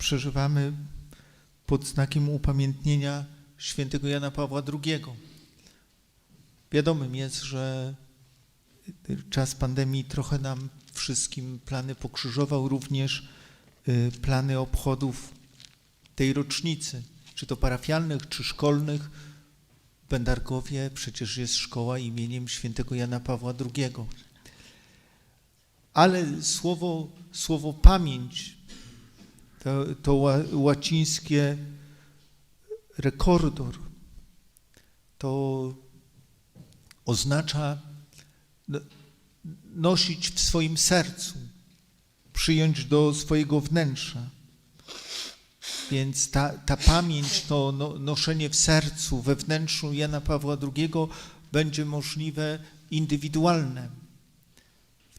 przeżywamy pod znakiem upamiętnienia świętego Jana Pawła II. Wiadomym jest, że czas pandemii trochę nam wszystkim plany pokrzyżował, również y, plany obchodów tej rocznicy, czy to parafialnych, czy szkolnych. W przecież jest szkoła imieniem świętego Jana Pawła II. Ale słowo, słowo pamięć, to, to ła, łacińskie rekordor, to oznacza no- nosić w swoim sercu, przyjąć do swojego wnętrza. Więc ta, ta pamięć, to no, noszenie w sercu, we wnętrzu Jana Pawła II będzie możliwe indywidualne.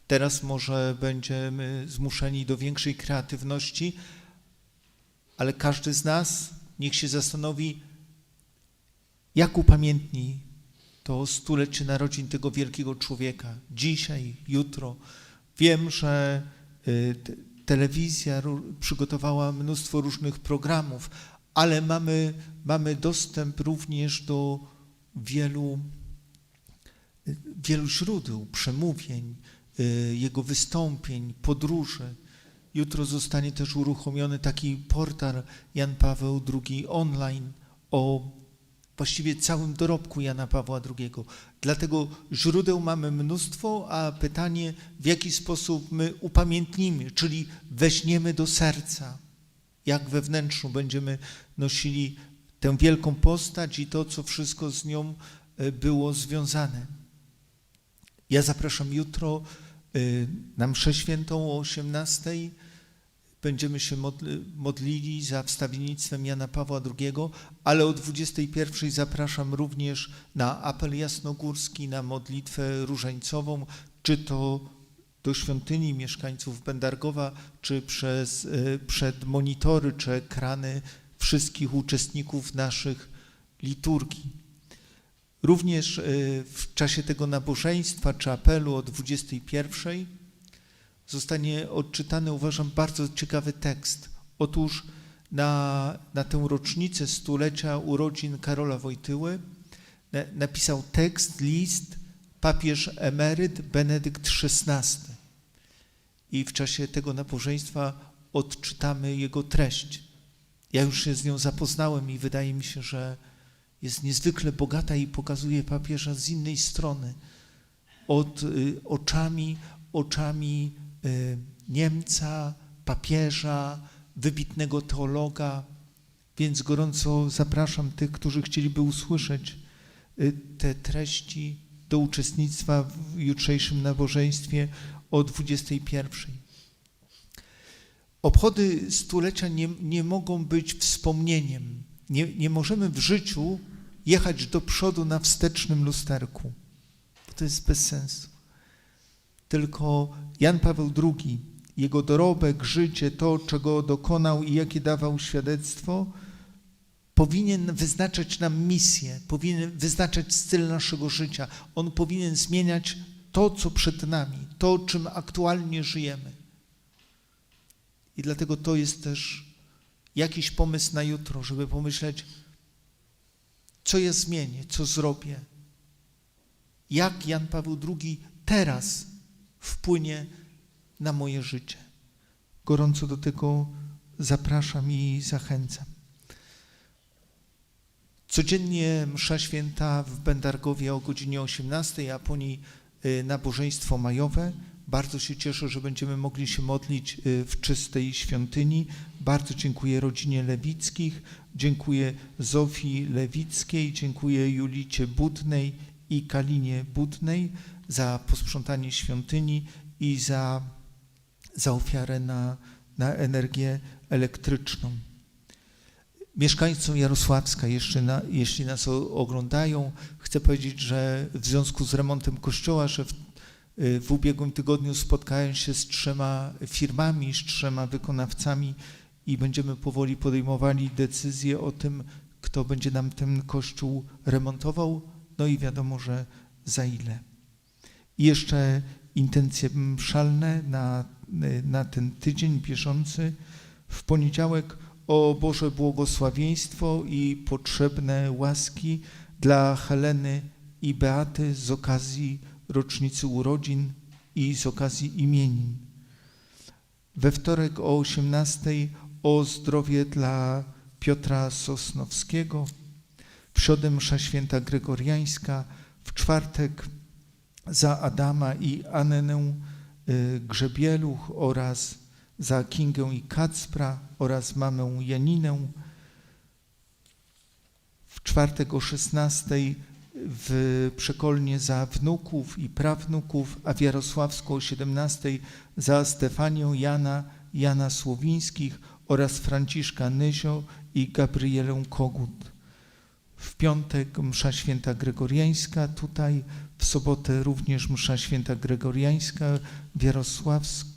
Teraz może będziemy zmuszeni do większej kreatywności, ale każdy z nas niech się zastanowi, jak upamiętni to stulecie narodzin tego wielkiego człowieka. Dzisiaj, jutro. Wiem, że y, te- telewizja przygotowała mnóstwo różnych programów, ale mamy, mamy dostęp również do wielu, y, wielu źródeł, przemówień, y, jego wystąpień, podróży. Jutro zostanie też uruchomiony taki portal Jan Paweł II online o właściwie całym dorobku Jana Pawła II. Dlatego źródeł mamy mnóstwo, a pytanie, w jaki sposób my upamiętnimy, czyli weźmiemy do serca, jak we wnętrzu będziemy nosili tę wielką postać i to, co wszystko z nią e, było związane. Ja zapraszam jutro na mszę świętą o 18. Będziemy się modli- modlili za wstawiennictwem Jana Pawła II, ale o 21 zapraszam również na apel jasnogórski, na modlitwę różańcową, czy to do świątyni mieszkańców Bendargowa, czy przez, y, przed monitory, czy ekrany wszystkich uczestników naszych liturgii. Również y, w czasie tego nabożeństwa czy apelu o 21 zostanie odczytany, uważam, bardzo ciekawy tekst. Otóż na, na tę rocznicę stulecia urodzin Karola Wojtyły na, napisał tekst, list papież emeryt Benedykt XVI. I w czasie tego nabożeństwa odczytamy jego treść. Ja już się z nią zapoznałem i wydaje mi się, że jest niezwykle bogata i pokazuje papieża z innej strony. Od y, oczami, oczami y, Niemca, papieża, wybitnego teologa. Więc gorąco zapraszam tych, którzy chcieliby usłyszeć y, te treści do uczestnictwa w jutrzejszym nabożeństwie o 21. Obchody stulecia nie, nie mogą być wspomnieniem. Nie, nie możemy w życiu jechać do przodu na wstecznym lusterku. To jest bez sensu. Tylko Jan Paweł II, jego dorobek, życie, to, czego dokonał i jakie dawał świadectwo, powinien wyznaczać nam misję, powinien wyznaczać styl naszego życia. On powinien zmieniać to, co przed nami, to, czym aktualnie żyjemy. I dlatego to jest też jakiś pomysł na jutro, żeby pomyśleć, co ja zmienię, co zrobię, jak Jan Paweł II teraz wpłynie na moje życie. Gorąco do tego zapraszam i zachęcam. Codziennie msza święta w Bendargowie o godzinie 18, a po niej y, nabożeństwo majowe. Bardzo się cieszę, że będziemy mogli się modlić y, w czystej świątyni. Bardzo dziękuję rodzinie Lewickich, dziękuję Zofii Lewickiej, dziękuję Julicie Budnej i Kalinie Budnej za posprzątanie świątyni i za, za ofiarę na, na energię elektryczną. Mieszkańcom Jarosławska, jeszcze na, jeśli nas oglądają, chcę powiedzieć, że w związku z remontem kościoła, że w, w ubiegłym tygodniu spotkałem się z trzema firmami, z trzema wykonawcami i będziemy powoli podejmowali decyzję o tym, kto będzie nam ten kościół remontował, no i wiadomo, że za ile. I jeszcze intencje mszalne na, na ten tydzień bieżący W poniedziałek o Boże błogosławieństwo i potrzebne łaski dla Heleny i Beaty z okazji rocznicy urodzin i z okazji imienin. We wtorek o 18 o zdrowie dla Piotra Sosnowskiego, w środę msza święta gregoriańska, w czwartek za Adama i Anenę y, Grzebieluch oraz za Kingę i Kacpra oraz mamę Janinę. W czwartek o 16 w przekolnie za wnuków i prawnuków, a w Jarosławsku o 17 za Stefanię Jana, Jana Słowińskich oraz Franciszka Nyzio i Gabrielę Kogut. W piątek msza święta gregoriańska, tutaj w sobotę również msza święta gregoriańska w Jarosławsku,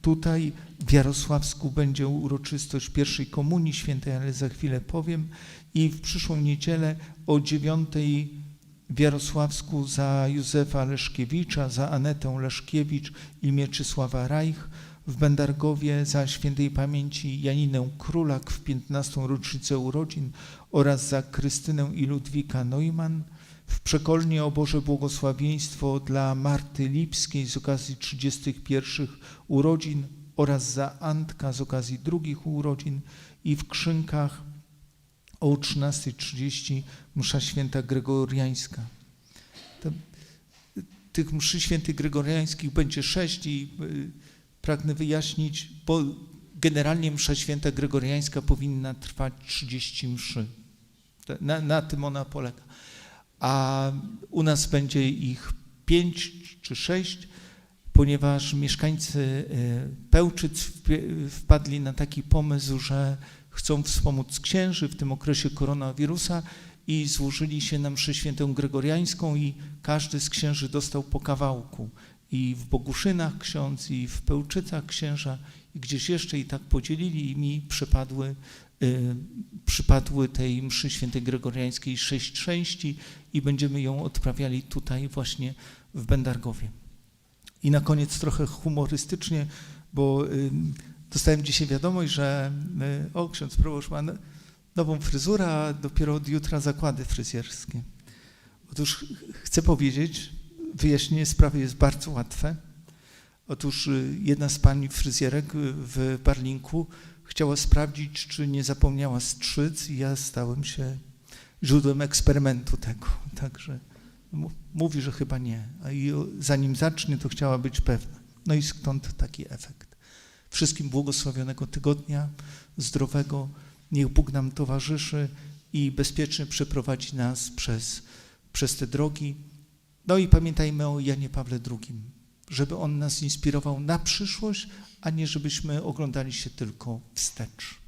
tutaj w Jarosławsku będzie uroczystość pierwszej komunii świętej, ale za chwilę powiem i w przyszłą niedzielę o dziewiątej w Jarosławsku za Józefa Leszkiewicza, za Anetę Leszkiewicz i Mieczysława Reich, w Będargowie za świętej pamięci Janinę Królak w 15. rocznicę urodzin oraz za Krystynę i Ludwika Neumann, w Przekolnie o Boże błogosławieństwo dla Marty Lipskiej z okazji 31 urodzin oraz za Antka z okazji drugich urodzin i w Krzynkach o 13.30 msza święta gregoriańska. To, tych mszy świętych gregoriańskich będzie sześć i y, pragnę wyjaśnić, bo generalnie msza święta gregoriańska powinna trwać 30 mszy. Na, na tym ona polega. A u nas będzie ich pięć czy sześć, ponieważ mieszkańcy y, Pełczyc wpadli na taki pomysł, że chcą wspomóc księży w tym okresie koronawirusa i złożyli się na mszę świętą gregoriańską i każdy z księży dostał po kawałku. I w Boguszynach ksiądz, i w Pełczycach księża, i gdzieś jeszcze i tak podzielili i mi przypadły, y, przypadły tej mszy świętej gregoriańskiej sześć części i będziemy ją odprawiali tutaj właśnie w Będargowie. I na koniec trochę humorystycznie, bo y, Dostałem dzisiaj wiadomość, że my, o, ksiądz proboszcz ma nową fryzurę, a dopiero od jutra zakłady fryzjerskie. Otóż chcę powiedzieć, wyjaśnienie sprawy jest bardzo łatwe. Otóż y, jedna z pani fryzjerek w Barlinku chciała sprawdzić, czy nie zapomniała strzyc i ja stałem się źródłem eksperymentu tego. Także mówi, że chyba nie. A i zanim zacznie, to chciała być pewna. No i stąd taki efekt. Wszystkim błogosławionego tygodnia, zdrowego. Niech Bóg nam towarzyszy i bezpiecznie przeprowadzi nas przez, przez te drogi. No i pamiętajmy o Janie Pawle II, żeby on nas inspirował na przyszłość, a nie żebyśmy oglądali się tylko wstecz.